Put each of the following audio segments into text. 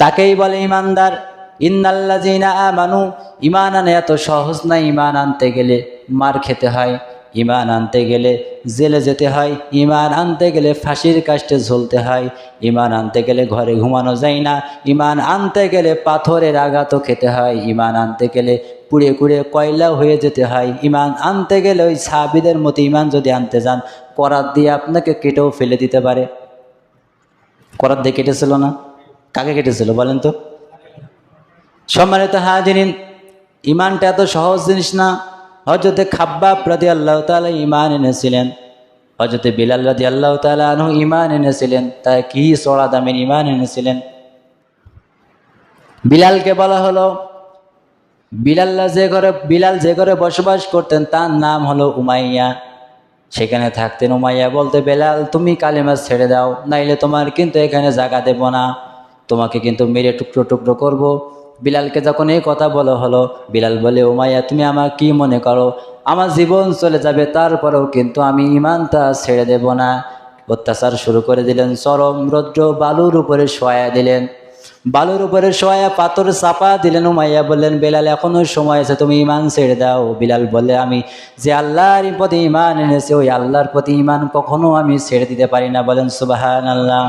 তাকেই বলে ইমানদার ইন্নাল্লাজিনা আমানু ইমান আনে এত সহজ না ইমান আনতে গেলে মার খেতে হয় ইমান আনতে গেলে জেলে যেতে হয় ইমান আনতে গেলে ফাঁসির কাষ্টে ঝুলতে হয় ইমান আনতে গেলে ঘরে ঘুমানো যায় না ইমান আনতে গেলে পাথরের আঘাতও খেতে হয় ইমান আনতে গেলে পুড়ে কুড়ে কয়লা হয়ে যেতে হয় ইমান আনতে গেলে ওই সাবিদের মতো ইমান যদি আনতে যান, করাত দিয়ে আপনাকে কেটেও ফেলে দিতে পারে। করাত দিয়ে কেটেছিল না? কাকে কেটেছিল বলেন তো? সম্মানিত হাজিরিন, ইমানটা এত সহজ জিনিস না। হজরতে খাব্বাব রাদি আল্লাহ তালা ইমান এনেছিলেন। হজরতে বিলাল রাদি আল্লাহ তালা ইমান এনেছিলেন। তাই কি চড়া দামের ইমান এনেছিলেন? বিলালকে বলা হলো বিলাল্লা যে ঘরে, বিলাল যে ঘরে বসবাস করতেন, তার নাম হলো উমাইয়া। সেখানে থাকতেন উমাইয়া। বলতে, বেলাল, তুমি কালিমা ছেড়ে দাও, নাইলে তোমার কিন্তু এখানে জায়গা দেব না। তোমাকে কিন্তু মেরে টুকরো টুকরো করব। বিলালকে যখন এই কথা বলা হলো, বিলাল বলে, উমাইয়া, তুমি আমার কি মনে করো? আমার জীবন চলে যাবে, তারপরেও কিন্তু আমি ইমানটা ছেড়ে দেব না। অত্যাচার শুরু করে দিলেন, চরম রৌদ্র বালুর উপরে শোয়া দিলেন। বালুর উপরে শোয়া, পাথর চাপা দিলেন, উমাইয়া বললেন, বেলাল, এখনও সময় আছে, তুমি ইমান ছেড়ে দাও। বিলাল বলে আমি যে আল্লাহর প্রতি ইমান এনেছে, ওই আল্লাহর প্রতি ইমান কখনো আমি ছেড়ে দিতে পারি না। বলেন সুবাহান আল্লাহ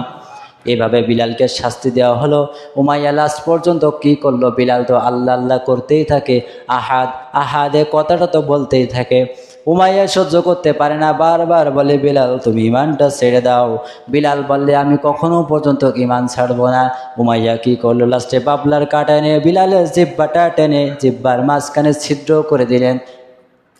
এভাবে বিলালকে শাস্তি দেওয়া হলো। উমাইয়া লাস্ট পর্যন্ত কি করল? বিলাল তো আল্লাহ আল্লাহ করতেই থাকে। আহাদ, আহাদে কথাটা তো বলতেই থাকে। উমাইয়া সহ্য করতে পারে না। বারবার বলে, বিলাল, তুমি ইমানটা ছেড়ে দাও। বিলাল বললে, আমি কখনো পর্যন্ত ইমান ছাড়বো না। উমাইয়া কি করল? লাস্টে বাবলার কাটা এনে বিলালের জিব্বাটা টেনে জিব্বার মাঝখানে ছিদ্র করে দিলেন।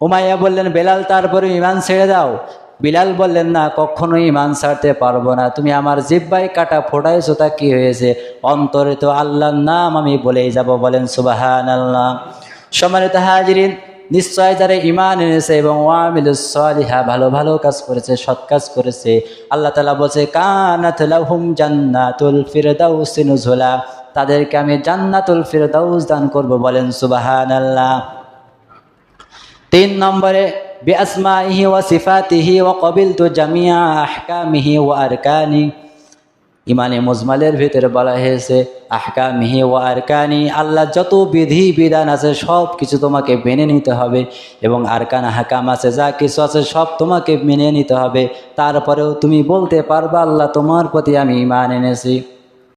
উমাইয়া বললেন, বেলাল তারপরে ইমান ছেড়ে দাও। বিলাল বললেন, না কখনো ইমান ছাড়তে পারব না। তুমি আমার জিব্বাই কাটা ফোটাইছো, তা কি হয়েছে? অন্তরে তো আল্লাহর নাম আমি বলেই যাব। বলেন সুবাহান আল্লাহ সম্মানিত হাজিরিন, নিশ্চয় যারা ইমান এনেছে এবং ওয়ামিলুসলিহা ভালো ভালো কাজ করেছে, সৎ কাজ করেছে, আল্লাহ তালা বলছে লাহুম জান্নাতুল ফিরদাউস নুজুলা। তাদেরকে আমি জান্নাতুল ফিরদাউস দান করব। বলেন সুবাহান আল্লাহ তিন নম্বরে ওয়া কবিলতু জামিয়া আহকামিহি ওয়া আরকানি ইমানে মুজমালের ভিতরে বলা হয়েছে, আহকামিহি ওয়া আরকানি, আল্লাহ যত বিধি, বিধান আছে, সব কিছু তোমাকে মেনে নিতে হবে এবং আরকান হাকাম আছে, যা কিছু আছে, সব তোমাকে মেনে নিতে হবে। তারপরেও তুমি বলতে পারবা, আল্লাহ তোমার প্রতি আমি ইমান এনেছি।